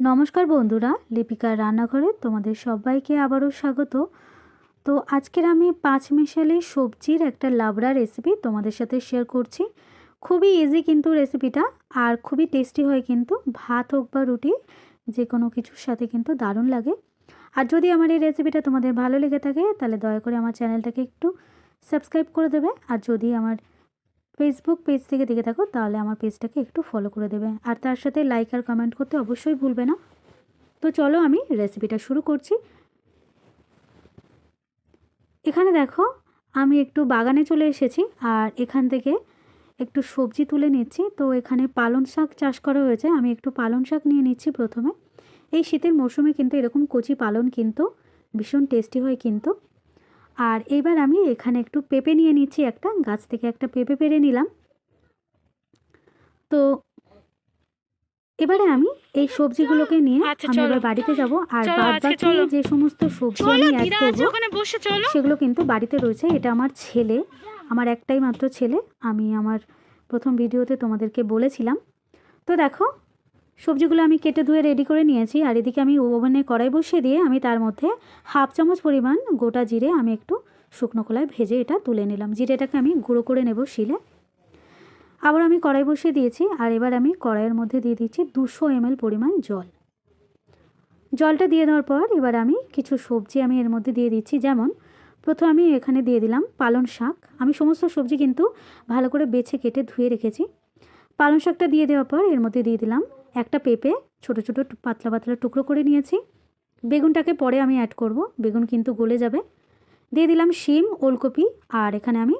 নমস্কার বন্ধুরা, লিপিকার রান্নাঘরে তোমাদের সবাইকে আবারও স্বাগত। তো আজকের আমি পাঁচ মিশালি সবজির একটা লাবড়া রেসিপি তোমাদের সাথে শেয়ার করছি। খুবই ইজি কিন্তু রেসিপিটা আর খুবই টেস্টি হয় কিন্তু, ভাত হোক বা রুটি যে কোনো কিছুর সাথে কিন্তু দারুণ লাগে। আর যদি আমার এই রেসিপিটা তোমাদের ভালো লেগে থাকে, তাহলে দয়া করে আমার চ্যানেলটাকে একটু সাবস্ক্রাইব করে দেবে। আর যদি আমার ফেসবুক পেজ থেকে দেখে থাকো, তাহলে আমার পেজটাকে একটু ফলো করে দেবে। আর তার সাথে লাইক আর কমেন্ট করতে অবশ্যই ভুলবে না। তো চলো আমি রেসিপিটা শুরু করছি। এখানে দেখো, আমি একটু বাগানে চলে এসেছি, আর এখান থেকে একটু সবজি তুলে নিচ্ছি। তো এখানে পালং শাক চাষ করা হয়েছে, আমি একটু পালং শাক নিয়ে নিচ্ছি প্রথমে। এই শীতের মরশুমে কিন্তু এরকম কচি পালন কিন্তু ভীষণ টেস্টি হয় কিন্তু। আর এবার আমি এখানে একটু পেঁপে নিয়ে নিচ্ছি একটা। গাছ থেকে একটা পেঁপে পেরে নিলাম। তো এবারে আমি এই সবজিগুলোকে নিয়ে আচ্ছা, আমি এবার বাড়িতে যাব। আর চলো, বাদ আজকে বাকি চলো। যে সমস্ত সবজি আমি অ্যাড করব সেগুলো কিন্তু বাড়িতে রয়েছে। এটা আমার ছেলে আমার একটাই মাত্র ছেলে। আমি আমার প্রথম ভিডিওতে তোমাদেরকে বলেছিলাম। তো দেখো সবজিগুলো আমি কেটে ধুয়ে রেডি করে নিয়েছি, আর এদিকে আমি ওভেনে কড়াই বসিয়ে দিয়ে আমি তার মধ্যে হাফ চামচ পরিমাণ গোটা জিরে আমি একটু শুকনো কলায় ভেজে এটা তুলে নিলাম। জিরেটাকে আমি গুঁড়ো করে নেব শিলে। আবার আমি কড়াই বসিয়ে দিয়েছি, আর এবার আমি কড়াইয়ের মধ্যে দিয়ে দিচ্ছি দুশো এমএল পরিমাণ জল। জলটা দিয়ে দেওয়ার পর এবার আমি কিছু সবজি আমি এর মধ্যে দিয়ে দিচ্ছি। যেমন, প্রথম আমি এখানে দিয়ে দিলাম পালং শাক। আমি সমস্ত সবজি কিন্তু ভালো করে বেছে কেটে ধুয়ে রেখেছি। পালং শাকটা দিয়ে দেওয়ার পর এর মধ্যে দিয়ে দিলাম একটা পেঁপে ছোট ছোট পাতলা পাতলা টুকরো করে নিয়েছি। বেগুনটাকে পরে আমি অ্যাড করব। বেগুন কিন্তু গলে যাবে। দিয়ে দিলাম শিম, ওলকপি আর এখানে আমি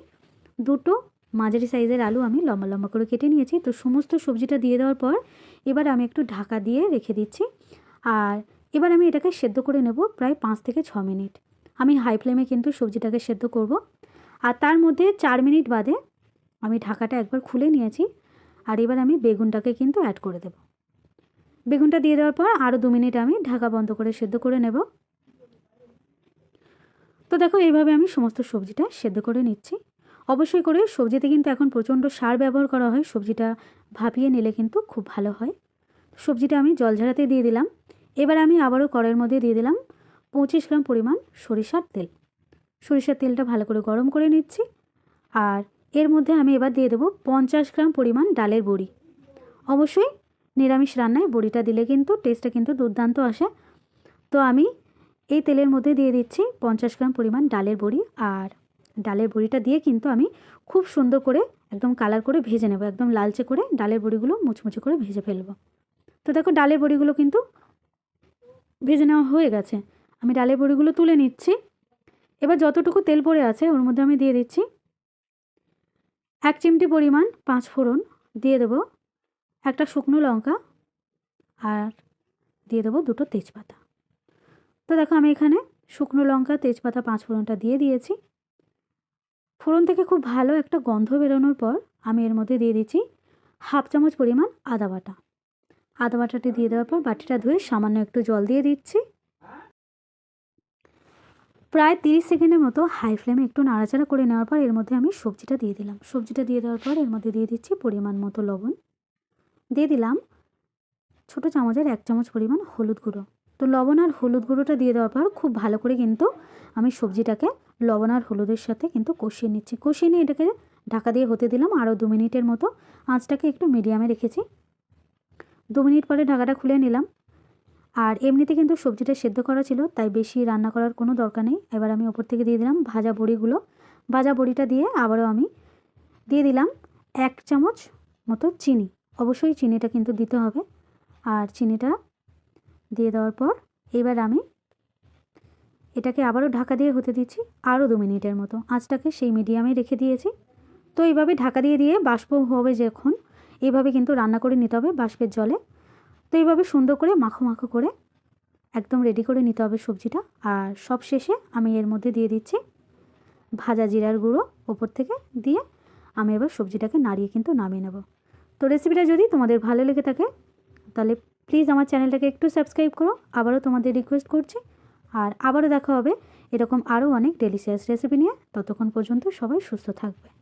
দুটো মাঝারি সাইজের আলু আমি লম্বা লম্বা করে কেটে নিয়েছি। তো সমস্ত সবজিটা দিয়ে দেওয়ার পর এবার আমি একটু ঢাকা দিয়ে রেখে দিচ্ছি। আর এবার আমি এটাকে সেদ্ধ করে নেব প্রায় পাঁচ থেকে ছ মিনিট। আমি হাই ফ্লেমে কিন্তু সবজিটাকে সেদ্ধ করব। আর তার মধ্যে চার মিনিট বাদে আমি ঢাকাটা একবার খুলে নিয়েছি। আর এবার আমি বেগুনটাকে কিন্তু অ্যাড করে দেব। বেগুনটা দিয়ে দেওয়ার পর আরও দু মিনিট আমি ঢাকা বন্ধ করে সেদ্ধ করে নেব। তো দেখো, এইভাবে আমি সমস্ত সবজিটা সেদ্ধ করে নিচ্ছি। অবশ্যই করে সবজিতে কিন্তু এখন প্রচণ্ড সার ব্যবহার করা হয়, সবজিটা ভাপিয়ে নিলে কিন্তু খুব ভালো হয়। সবজিটা আমি জল ঝাড়াতে দিয়ে দিলাম। এবার আমি আবারও কড়ের মধ্যে দিয়ে দিলাম পঁচিশ গ্রাম পরিমাণ সরিষার তেল। সরিষার তেলটা ভালো করে গরম করে নিচ্ছি। আর এর মধ্যে আমি এবার দিয়ে দেবো পঞ্চাশ গ্রাম পরিমাণ ডালের বড়ি। অবশ্যই নিরামিষ রান্নায় বড়িটা দিলে কিন্তু টেস্টটা কিন্তু দুর্দান্ত আসে। তো আমি এই তেলের মধ্যে দিয়ে দিচ্ছি পঞ্চাশ গ্রাম পরিমাণ ডালের বড়ি আর ডালের বড়িটা দিয়ে কিন্তু আমি খুব সুন্দর করে একদম কালার করে ভেজে নেব, একদম লালচে করে ডালের বড়িগুলো মুচমুচে করে ভেজে ফেলব। তো দেখো ডালের বড়িগুলো কিন্তু ভেজে নেওয়া হয়ে গেছে। আমি ডালের বড়িগুলো তুলে নিচ্ছি। এবার যতটুকু তেল পড়ে আছে ওর মধ্যে আমি দিয়ে দিচ্ছি এক চিমটি পরিমাণ পাঁচ ফোড়ন দিয়ে দেবো। একটা শুকনো লঙ্কা আর দিয়ে দেবো দুটো তেজপাতা। তো দেখো আমি এখানে শুকনো লঙ্কা, তেজপাতা, পাঁচ ফোড়নটা দিয়ে দিয়েছি। ফোড়ন থেকে খুব ভালো একটা গন্ধ বেরোনোর পর আমি এর মধ্যে দিয়ে দিচ্ছি হাফ চামচ পরিমাণ আদা বাটা। আদা বাটাটি দিয়ে দেওয়ার পর বাটিটা ধুয়ে সামান্য একটু জল দিয়ে দিচ্ছি। প্রায় তিরিশ সেকেন্ডের মতো হাই ফ্লেমে একটু নাড়াচাড়া করে নেওয়ার পর এর মধ্যে আমি সবজিটা দিয়ে দিলাম। সবজিটা দিয়ে দেওয়ার পর এর মধ্যে দিয়ে দিচ্ছি পরিমাণ মতো লবণ। দিয়ে দিলাম ছোটো চামচের এক চামচ পরিমাণ হলুদ গুঁড়ো। তো লবণ আর হলুদ গুঁড়োটা দিয়ে দেওয়ার পর খুব ভালো করে কিন্তু আমি সবজিটাকে লবণ আর হলুদের সাথে কিন্তু কষিয়ে নিচ্ছি। কষিয়ে নিয়ে এটাকে ঢাকা দিয়ে হতে দিলাম আরও দু মিনিটের মতো। আঁচটাকে একটু মিডিয়ামে রেখেছি। দু মিনিট পরে ঢাকাটা খুলে নিলাম। আর এমনিতে কিন্তু সবজিটা সেদ্ধ করা ছিল, তাই বেশি রান্না করার কোনো দরকার নেই। এবার আমি ওপর থেকে দিয়ে দিলাম ভাজা বড়িগুলো। ভাজা বড়িটা দিয়ে আবারও আমি দিয়ে দিলাম এক চামচ মতো চিনি। অবশ্যই চিনিটা কিন্তু দিতে হবে। আর চিনিটা দিয়ে দেওয়ার পর এবার আমি এটাকে আবারও ঢাকা দিয়ে হতে দিচ্ছি আরও দু মিনিটের মতো। আঁচটাকে সেই মিডিয়ামে রেখে দিয়েছি। তো এইভাবে ঢাকা দিয়ে দিয়ে বাষ্প হবে যখন, এইভাবে কিন্তু রান্না করে নিতে হবে বাষ্পের জলে। তো এইভাবে সুন্দর করে মাখো মাখো করে একদম রেডি করে নিতে হবে সবজিটা। আর সব শেষে আমি এর মধ্যে দিয়ে দিচ্ছি ভাজা জিরার গুঁড়ো ওপর থেকে দিয়ে আমি এবার সবজিটাকে নাড়িয়ে কিন্তু নামিয়ে নেব। তো রেসিপিটা যদি তোমাদের ভালো লেগে থাকে, তাহলে প্লিজ আমার চ্যানেলটাকে একটু সাবস্ক্রাইব করো। আবারও তোমাদের রিকোয়েস্ট করছি। আর আবারও দেখা হবে এরকম আরও অনেক ডেলিশিয়াস রেসিপি নিয়ে। ততক্ষণ পর্যন্ত সবাই সুস্থ থাকবে।